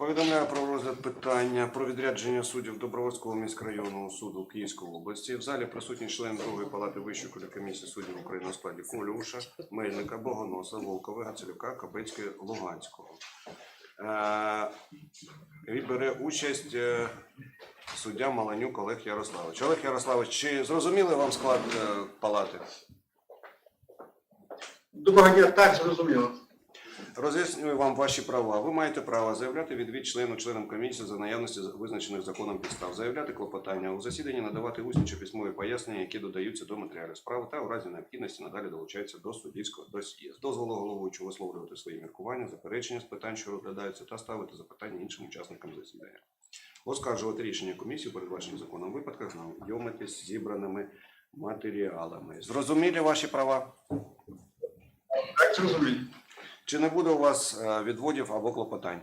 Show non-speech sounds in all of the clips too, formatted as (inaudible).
Повідомляю про розгляд питання про відрядження суддів Добровольського міськрайонного суду Київської області. В залі присутні члени другої палати Вищої кваліфкомісії суддів України у складі Колюша, Мельника, Богоноса, Волкова, Гацелюка, Кабицької, Луганського. Е, і бере участь е, суддя Маланюк Олег Ярославович. Олег Ярославович, чи зрозуміли вам склад е, палати? Доброго дня, так зрозуміло. Роз'яснюю вам ваші права. Ви маєте право заявляти відвід члену членам комісії за наявності визначених законом підстав, заявляти клопотання у засіданні, надавати усні чи письмові пояснення, які додаються до матеріалів справи, та у разі необхідності надалі долучаються до суддівського досьє. Дозволу головуючого висловлювати свої міркування, заперечення з питань, що розглядаються, та ставити запитання іншим учасникам засідання. Оскаржувати рішення комісії у передбачених законом випадках, знайомитись з зібраними матеріалами. Зрозумілі ваші права? Так зрозуміло. Чи не буде у вас е, відводів або клопотань?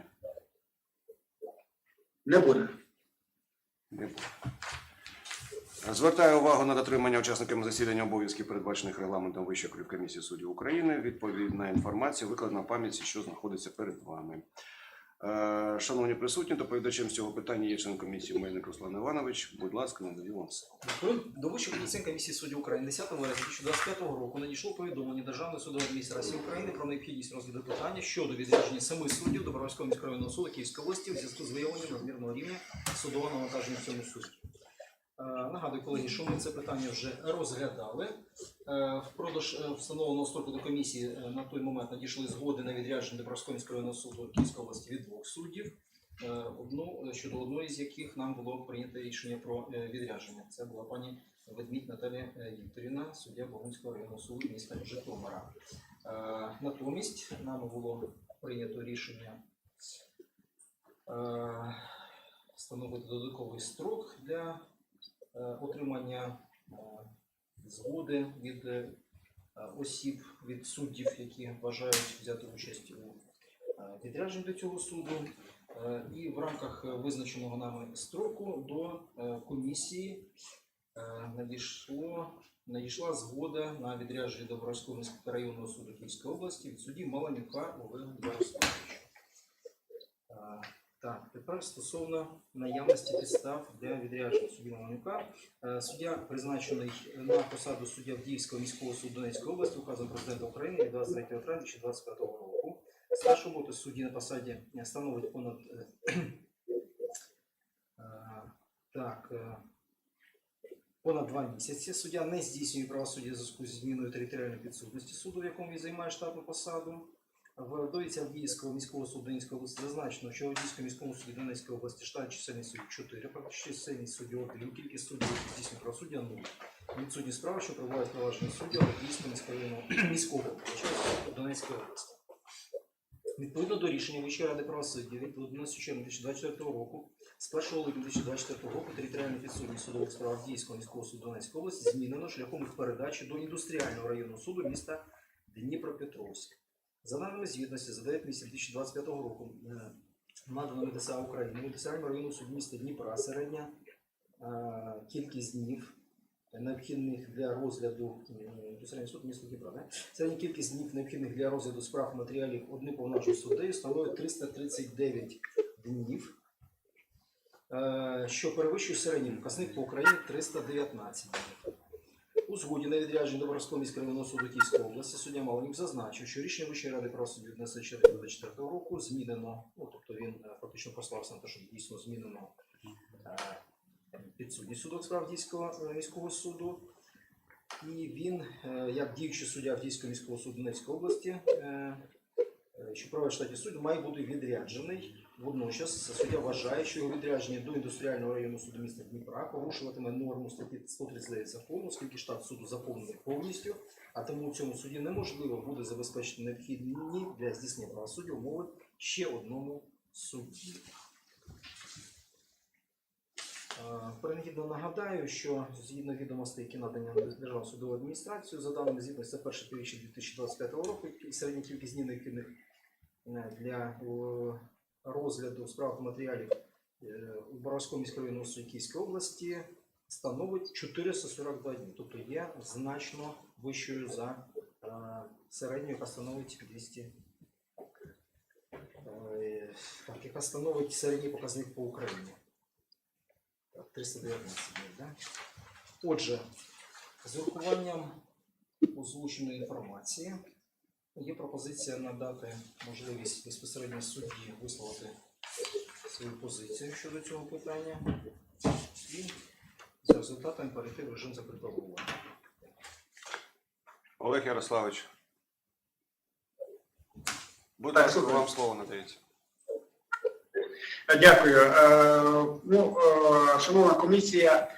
Не буде. Не буде. Звертаю увагу на дотримання учасниками засідання обов'язків, передбачених регламентом Вищої комісії суддів України. Відповідна інформація викладена в пам'яті, що знаходиться перед вами. Е, Шановні присутні, доповідачем з цього питання є член комісії Мельник Руслан Іванович. Будь ласка, надаю вам слово. До- Вищої комісії комісії суддів України 10 вересня 2025 року надійшло повідомлення Державної судової адміністрації України про необхідність розгляду питання щодо відрядження семи суддів Добровольського міськрайонного суду Київської області в зв'язку з виявленням надмірного рівня судового навантаження в цьому суді. Е, Нагадую, колеги, що ми це питання вже розглядали. Е, Впродовж е, встановленого строку до комісії на той момент надійшли згоди на відрядження Добровольського міськрайонного суду Київської області від двох суддів. Одну щодо одної з яких нам було прийнято рішення про відрядження. Це була пані Ведмідь Наталія Вікторівна, суддя Богунського районного суду міста Житомира. Натомість нами було прийнято рішення встановити додатковий строк для отримання е, згоди від е, осіб, від суддів, які бажають взяти участь у е, відрядженні до цього суду. Е, І в рамках е, визначеного нами строку до е, комісії е, надійшло, надійшла згода на відрядження до Боровського міського районного суду Київської області від судді Маланюка Олега Ярославовича. Так, тепер стосовно наявності підстав для відрядження судді Маланюка. Е, Суддя призначений на посаду суддя Авдіївського міського суду Донецької області указом президента України від 23 травня 2025 року. Стаж роботи судді на посаді становить понад е, е, так, понад два місяці. Суддя не здійснює правосуддя в зв'язку зі зміною територіальної підсудності суду, в якому він займає штатну посаду. В довідці Авдіївського міського суду Донецької області зазначено, що в Авдіївському міському суді Донецької області штат чисельність суддів 4, практично чисельність суддів 1, кількість суддів, які правосуддя 0. Відсутні справи, що проводять провадження суддів Авдіївського міського (clears throat) міського Донецької області. Відповідно до рішення Вищої ради правосуддя від 11 червня 2024 року з 1 липня 2024 року територіальна підсудність судових справ Авдіївського міського суду Донецької області змінено шляхом їх передачі до індустріального районного суду міста Дніпропетровськ. За даними звітності за 9 місяців 2025 року е, надано ДСА України індустріальному районному суді міста Дніпра середня е, кількість днів необхідних для розгляду е, індустріальний суд міста Дніпра. Не? Середня кількість днів необхідних для розгляду справ матеріалів одним повножу суддею становить 339 днів, е, що перевищує середній показник по Україні 319 днів. У згоді на відрядження до Боровського міськрайонного суду Київської області суддя Маланюк зазначив, що рішення Вищої ради правосуддя від 11 2024 року змінено, ну тобто він е, фактично послався на те, що дійсно змінено е, підсудність судових справ Авдіївського е, міського суду. І він, як діючий суддя Авдіївського міського суду Донецької області, що в штаті суду, має бути відряджений. Водночас суддя вважає, що його відрядження до індустріального районного суду міста Дніпра порушуватиме норму статті 139 закону, оскільки штат суду заповнений повністю, а тому в цьому суді неможливо буде забезпечити необхідні для здійснення правосуддя умови ще одному судді. Принагідно нагадаю, що згідно відомостей, які надані на Державну судову адміністрацію, за даними звітності за перше півріччя 2025 року, середня кількість днів е, для розгляду справ та матеріалів е, у Боровському міськрайонному суді Київської області становить 442 дні, тобто є значно вищою за е, середню, яка становить 200 е, Е, Так, яка становить середній показник по Україні. Так, 319 днів, да? Отже, з урахуванням озвученої інформації є пропозиція надати можливість безпосередньо судді висловити свою позицію щодо цього питання і за результатами перейти в режим закритого. Олег Ярославович. Будь Так, ласка, вам слово надається. Дякую. Е, Ну, е, шановна комісія,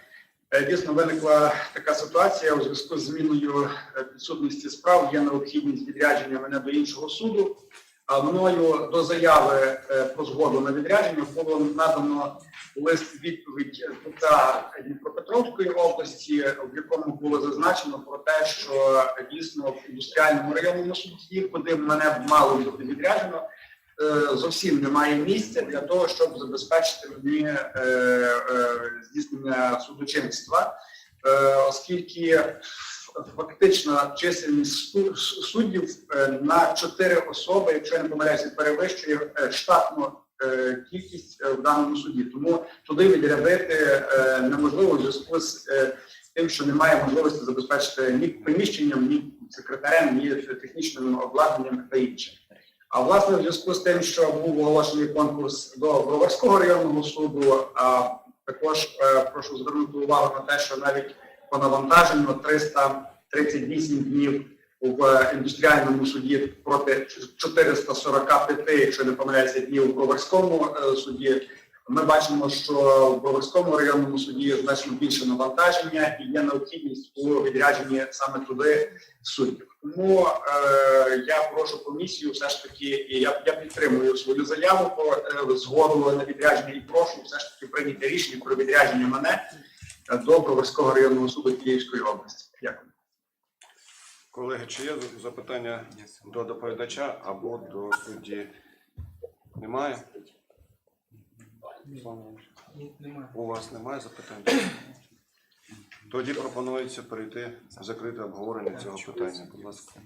дійсно виникла така ситуація у зв'язку з зміною е, підсудності справ. Є необхідність відрядження мене до іншого суду. А мною до заяви е, про згоду на відрядження було надано лист відповідь ТЦА Дніпропетровської області, в якому було зазначено про те, що е, дійсно в індустріальному районному суді, куди мене мало бути відряджено, е, зовсім немає місця для того, щоб забезпечити мені е, е, здійснення судочинства, е, оскільки фактично чисельність суддів е, на чотири особи, якщо я не помиляюся, перевищує е, штатну е, кількість е, в даному суді. Тому туди відрядити е, неможливо в зв'язку з е, тим, що немає можливості забезпечити ні приміщенням, ні секретарем, ні технічним обладнанням та інше. А власне, в зв'язку з тим, що був оголошений конкурс до Броварського районного суду, а також е, прошу звернути увагу на те, що навіть по навантаженню 338 днів в індустріальному суді проти 445, якщо не помиляюся, днів у Броварському е, суді. Ми бачимо, що в Броварському районному суді значно більше навантаження і є необхідність у відрядженні саме туди суддів. Тому е, я прошу комісію все ж таки, і я, я підтримую свою заяву про е, згоду на відрядження і прошу все ж таки прийняти рішення про відрядження мене е, до Броварського районного суду Київської області. Дякую. Колеги, чи є запитання до доповідача або до судді? Немає? У вас немає запитань? Тоді пропонується перейти закрите обговорення цього питання. Будь ласка.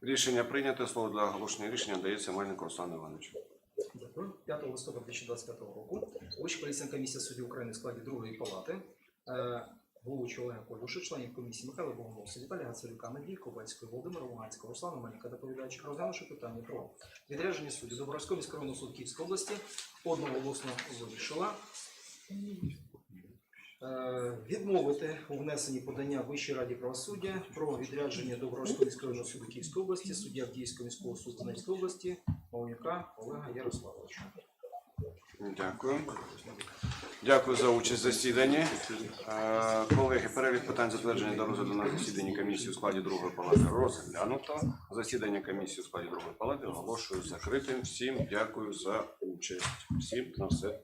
Рішення прийнято. Слово для оголошення рішення дається Мельнику Руслану Івановичу. Дякую. 5 листопада 2025 року Вища комісія суддів України в складі другої палати е, Олега Колюша, членів комісії Михайла Богомолця, Віталія Гацелюка, Надії Ковальської, Володимира Луганського, Руслана Мельника, доповідача, розглянувши питання про відрядження суддів до міського суду Київської області, одноголосно вирішила відмовити у внесенні подання Вищій раді правосуддя про відрядження до Боровського міського суду Київської області, суддя Київського міського суду Донецької області, Мовнюка Олега Ярославовича. Дякую. Дякую за участь в засіданні. Е, Колеги, перелік питань затвердження до розгляду на засіданні комісії у складі другої палати розглянуто. Засідання комісії у складі другої палати оголошую закритим. Всім дякую за участь. Всім на все